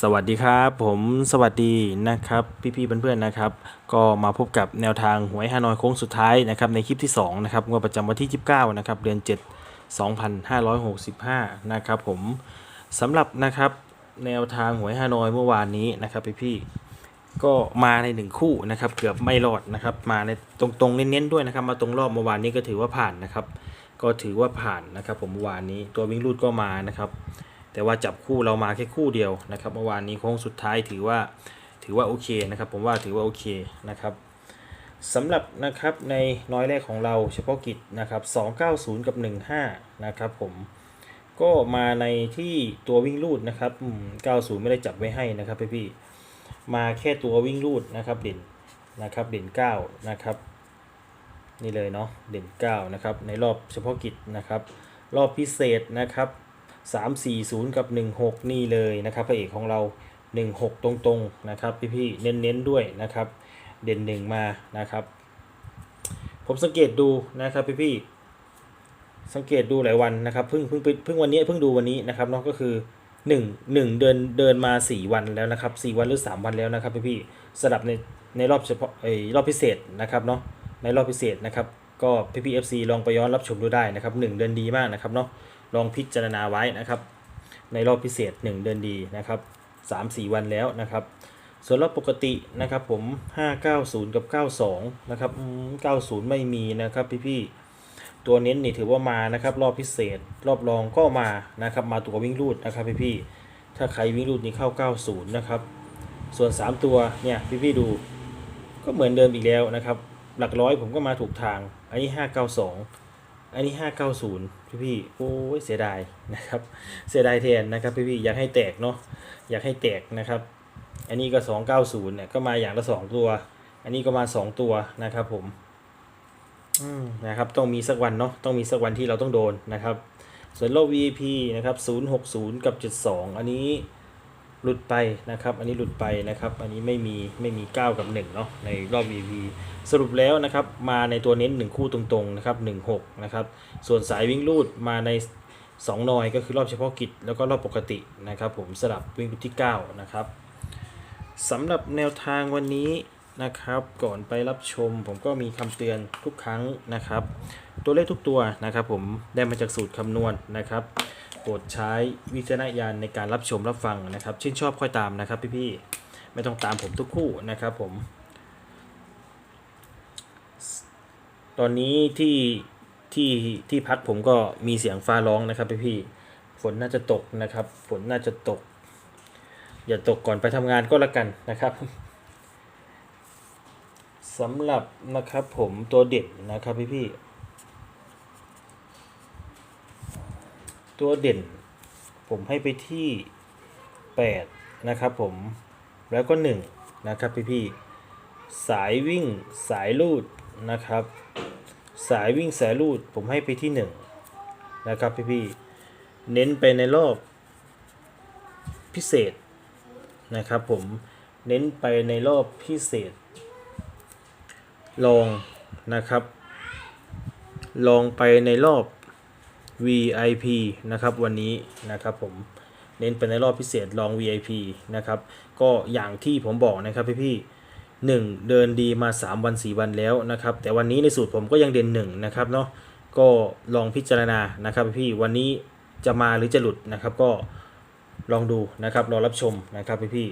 สวัสดีครับผมสวัสดีนะครับพี่ๆเพื่อนๆนะครับ ก็มาพบกับแนวทางหวยฮานอยโค้งสุดท้ายนะครับในคลิปที่2นะครับงวดประจำวันที่ 29นะครับเดือน 7 2565นะครับผมสำหรับนะครับแนวทางหวยฮานอยเมื่อวานนี้นะครับพี่ๆก็มาในหนึ่งคู่นะครับเกือบไม่รอดนะครับมาในตรงๆเน้นๆด้วยนะครับมาตรงรอบเมื่อวานนี้ก็ถือว่าผ่านนะครับก็ถือว่าผ่านนะครับผมเมื่อวานนี้ตัววิ่งรูดก็มานะครับ แต่ว่าจับคู่เรามาแค่คู่เดียวนะครับเมื่อวานนี้โค้งสุดท้ายถือว่าถือว่าโอเคนะครับ ผมว่าถือว่าโอเคนะครับสำหรับนะครับในน้อยแรกของเราเฉพาะกิจนะครับ 290 กับ 15 นะครับผมก็มาในที่ตัววิ่งรูดนะครับ 90 ไม่ได้จับไว้ให้นะครับพี่ๆมาแค่ตัววิ่งรูดนะครับเด่นนะครับเด่น 9 นะครับ นี่เลยเนาะเด่น 9 นะครับในรอบเฉพาะกิจนะครับ รอบพิเศษนะครับ 340 กับ 16 นี่เลยนะครับพระเอกของเรา 16 ตรงๆนะครับพี่ๆเน้นๆด้วยนะครับ เด่นหนึ่งมานะครับ ผมสังเกตดูนะครับพี่ๆสังเกตดูหลายวันนะครับเพิ่งเพิ่งเพิ่งวันนี้เพิ่งดูวันนี้นะครับเนาะก็คือ1 1เดินเดินมา4วันแล้วนะครับ4วันหรือ3วันแล้วนะครับพี่ๆสลับในในรอบเฉพาะไอ้รอบพิเศษนะครับเนาะในรอบพิเศษนะครับก็พี่พี่เอฟซีลองไปย้อนรับชมดูได้นะครับ1เดือนดีมากนะครับเนาะ ลองพิจารณาไว้นะครับ ในรอบพิเศษ 1 เดือนดีนะครับ3-4 วันแล้วนะครับ ส่วนรอบปกตินะครับผม 590 กับ 92 นะครับ 90 ไม่มีนะครับพี่ๆตัวเน้นนี่ถือว่ามานะครับรอบพิเศษ รอบรองก็มานะครับมาตัววิ่งรูดนะครับพี่ๆถ้าใครวิ่งรูดนี่เข้า 90 นะครับ ส่วน 3 ตัวเนี่ยพี่ๆดูก็เหมือนเดิมอีกแล้วนะครับ หลักร้อยผมก็มาถูกทาง อันนี้ 592 อันนี้ 590 พี่พี่โอ้ยเสียดายนะครับ เสียดายแทนนะครับพี่พี่อยากให้แตกเนาะอยากให้แตกนะครับ อันนี้ก็ 290เนี่ยก็มาอย่างละ 2 ตัว อันนี้ก็มา 2 ตัวนะครับผมอืมนะครับต้องมีสักวันเนาะต้องมีสักวันที่เราต้องโดนนะครับ ส่วนรอบ VIP นะครับ060 กับ 72 อันนี้ หลุดไปนะครับ อันนี้หลุดไปนะครับ อันนี้ไม่มีไม่มี 9 กับ1เนาะในรอบ VIP สรุปแล้วนะครับมาในตัวเน้น 1 คู่ตรงๆนะครับ16นะครับส่วนสายวิ่งรูดมาใน2นอยก็คือรอบเฉพาะกิจแล้วก็รอบปกตินะครับ ผมสลับวิ่งที่ 9 นะครับสำหรับแนวทางวันนี้นะครับ ก่อนไปรับชม ผมก็มีคำเตือนทุกครั้งนะครับ ตัวเลขทุกตัวนะครับ ผมได้มาจากสูตรคำนวณนะครับ ปรดใช้วิจารณญาณในการรับชมรับฟังนะครับ ชื่นชอบค่อยตามนะครับพี่ๆไม่ต้องตามผมทุกคู่นะครับผม ตอนนี้ที่ที่ที่พักผมก็มีเสียงฟ้าร้องนะครับพี่พี่ๆฝนน่าจะตกนะครับ ฝนน่าจะตก อย่าตกก่อนไปทำงานก็แล้วกันนะครับสำหรับนะครับผมตัวเด็ดนะครับพี่พี่ๆ ตัวเด่น ผมให้ไปที่ 8 นะครับผมแล้วก็ 1 นะครับพี่พี่สายวิ่งสายลูดนะครับ สายวิ่งสายลูดผมให้ไปที่หนึ่งนะครับพี่พี่เน้นไปในรอบพิเศษนะครับผมเน้นไปในรอบพิเศษ ลองนะครับ ลองไปในรอบ VIP นะครับวันนี้นะครับผมเน้นไปในรอบพิเศษลอง VIP นะครับก็อย่างที่ผมบอกนะครับพี่พี่หนึ่งเดินดีมา 3 วัน 4 วันแล้วนะครับแต่วันนี้ในสูตรผมก็ยังเด่นหนึ่งนะครับเนาะก็ลองพิจารณานะครับพี่วันนี้จะมาหรือจะหลุดนะครับ ก็ลองดูนะครับรอรับชมนะครับพี่พี่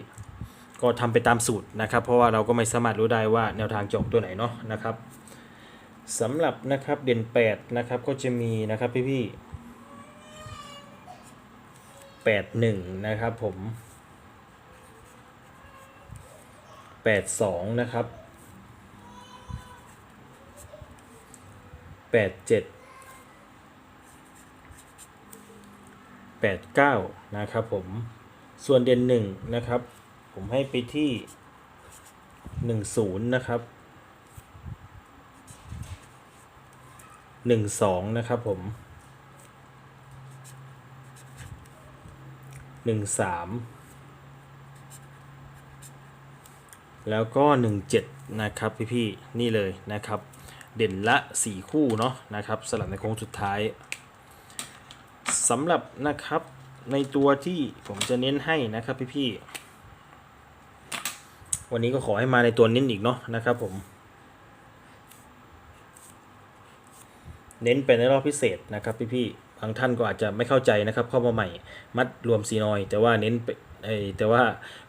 ก็ทำไปตามสูตรนะครับ เพราะว่าเราก็ไม่สามารถรู้ได้ว่าแนวทางจบตัวไหนเนาะนะครับ สำหรับนะครับเด่น8นะครับก็จะมีนะครับพี่พี่แปดหนึ่งนะครับผมแปดสองนะครับแปดเจ็ดแปดเก้านะครับผมส่วนเด่นหนึ่งนะครับ ผมให้ไปที่หนึ่งศูนย์นะครับ หนึ่งสองนะครับผมหนึ่งสามแล้วก็17นะครับพี่ๆนี่เลยนะครับ เด่นละ4คู่เนาะนะครับสลับในโค้งสุดท้ายสำหรับนะครับในตัวที่ผมจะเน้นให้นะครับพี่ๆวันนี้ก็ขอให้มาในตัวเน้นอีกเนาะนะครับผม เน้นไปในรอบพิเศษนะครับพี่ๆบางท่านก็อาจจะไม่เข้าใจนะครับเข้ามาใหม่มัดรวมซีนอย แต่ว่าเน้นไปเอ้แต่ว่า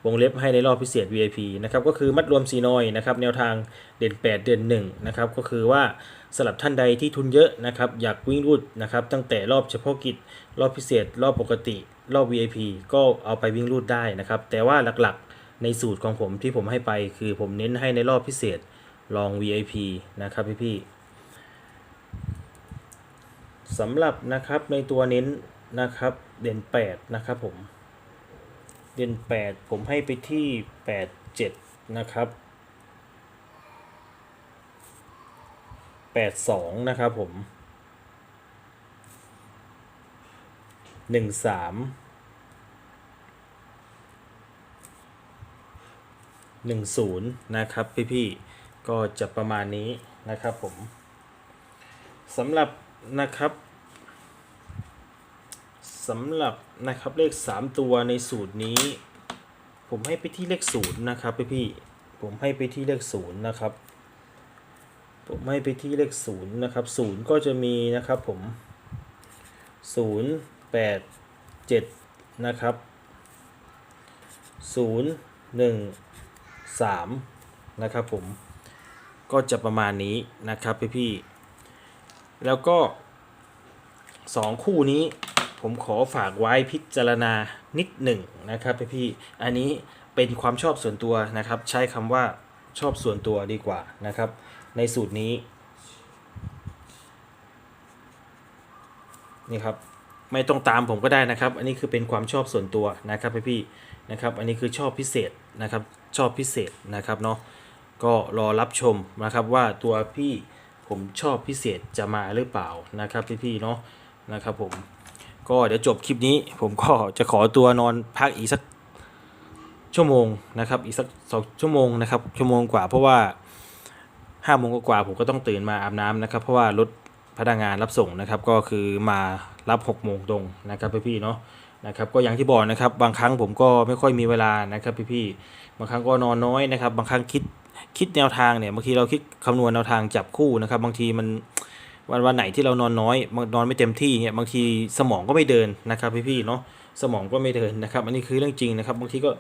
วงเล็บให้ในรอบพิเศษ VIP นะครับก็คือมัดรวมซีนอยนะครับแนวทางเด่น 8 เดือน1นะครับก็คือว่าสำหรับท่านใดที่ทุนเยอะนะครับอยากวิ่งรูดนะครับตั้งแต่รอบเฉพาะกิจ รอบพิเศษ รอบปกติ รอบ VIP ก็เอาไปวิ่งรูดได้นะครับแต่ว่าหลักๆในสูตรของผมที่ผมให้ไป คือผมเน้นให้ในรอบพิเศษลอง VIP นะครับพี่ๆ สำหรับนะครับในตัวเน้นนะครับเด่น8นะครับผมเด่น8 ผมให้ไปที่ 8 7 นะครับ 8 2 นะครับผม 1 3 1 0 นะครับพี่ๆ ก็จะประมาณนี้นะครับผมสำหรับ นะครับสำหรับนะครับเลข 3 ตัวในสูตรนี้ ผมให้ไปที่เลขศูนย์นะครับพี่พี่ผมให้ไปที่เลขศูนย์นะครับ ผมให้ไปที่เลขศูนย์นะครับศูนย์ก็จะมีนะครับผมศูนย์แปดเจ็ดนะครับศูนย์หนึ่งสามนะครับผมก็จะประมาณนี้นะครับพี่พี่ๆ แล้วก็2คู่นี้ผมขอฝากไว้พิจารณานิดหนึ่งนะครับพี่ๆอันนี้เป็นความชอบส่วนตัวนะครับ ใช้คำว่าชอบส่วนตัวดีกว่านะครับ ในสูตรนี้นี่ครับไม่ต้องตามผมก็ได้นะครับ อันนี้คือเป็นความชอบส่วนตัวนะครับพี่ๆนะครับ อันนี้คือชอบพิเศษนะครับ ชอบพิเศษนะครับเนาะก็รอรับชมนะครับว่าตัวพี่ ผมชอบพิเศษจะมาหรือเปล่านะครับพี่ๆเนาะนะครับผมก็เดี๋ยวจบคลิปนี้ผมก็จะขอตัวนอนพักอีกสักชั่วโมงนะครับอีกสักสองชั่วโมงนะครับชั่วโมงกว่าเพราะว่าห้าโมงกว่าผมก็ต้องตื่นมาอาบน้ำนะครับ เพราะว่ารถพนักงานรับส่งนะครับก็คือมารับ6กโมงตรงนะครับพี่ๆเนาะนะครับก็อย่างที่บอกนะครับบางครั้งผมก็ไม่ค่อยมีเวลานะครับพี่ๆบางครั้งก็นอนน้อยนะครับ บางครั้งคิด คิดแนวทางเนี่ยบางทีเราคิดคำนวณแนวทางจับคู่นะครับ บางทีมันวันวันไหนที่เรานอนน้อยนอนไม่เต็มที่เนี่ยบางทีสมองก็ไม่เดินนะครับพี่ๆเนาะสมองก็ไม่เดินนะครับ อันนี้คือเรื่องจริงนะครับ บางทีก็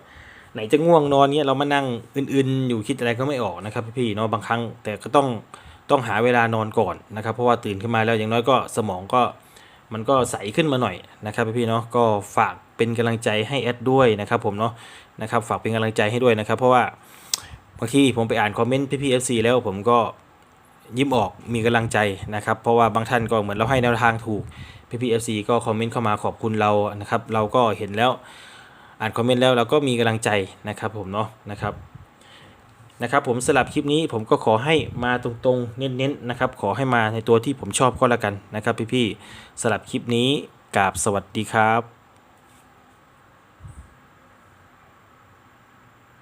ไหนจะง่วงนอนเนี่ยเรามานั่งอื่นๆ อยู่คิดอะไรก็ไม่ออกนะครับพี่ๆเนาะบางครั้งแต่ก็ต้องต้องหาเวลานอนก่อนนะครับ เพราะว่าตื่นขึ้นมาแล้วอย่างน้อยก็สมองก็มันก็ใสขึ้นมาหน่อยนะครับพี่ๆเนาะก็ฝากเป็นกำลังใจให้แอดด้วยนะครับ ผมเนาะนะครับ ฝากเป็นกำลังใจให้ด้วยนะครับ เพราะว่าางทีผมไปอ่านคอมเมนต์พี่พีเอฟซีแล้วผมก็ยิ้มออกมีกำลังใจนะครับ เพราะว่าบางท่านก็เหมือนเราให้แนวทางถูกพี่พีเอฟซีก็คอมเมนต์เข้ามาขอบคุณเรานะครับ เราก็เห็นแล้วอ่านคอมเมนต์แล้วเราก็มีกำลังใจนะครับผมเนาะนะครับนะครับผมสลับคลิปนี้ผมก็ขอให้มาตรงๆ เน้นๆนะครับ ขอให้มาในตัวที่ผมชอบก็แล้วกันนะครับพี่ๆสลับคลิปนี้กราบสวัสดีครับ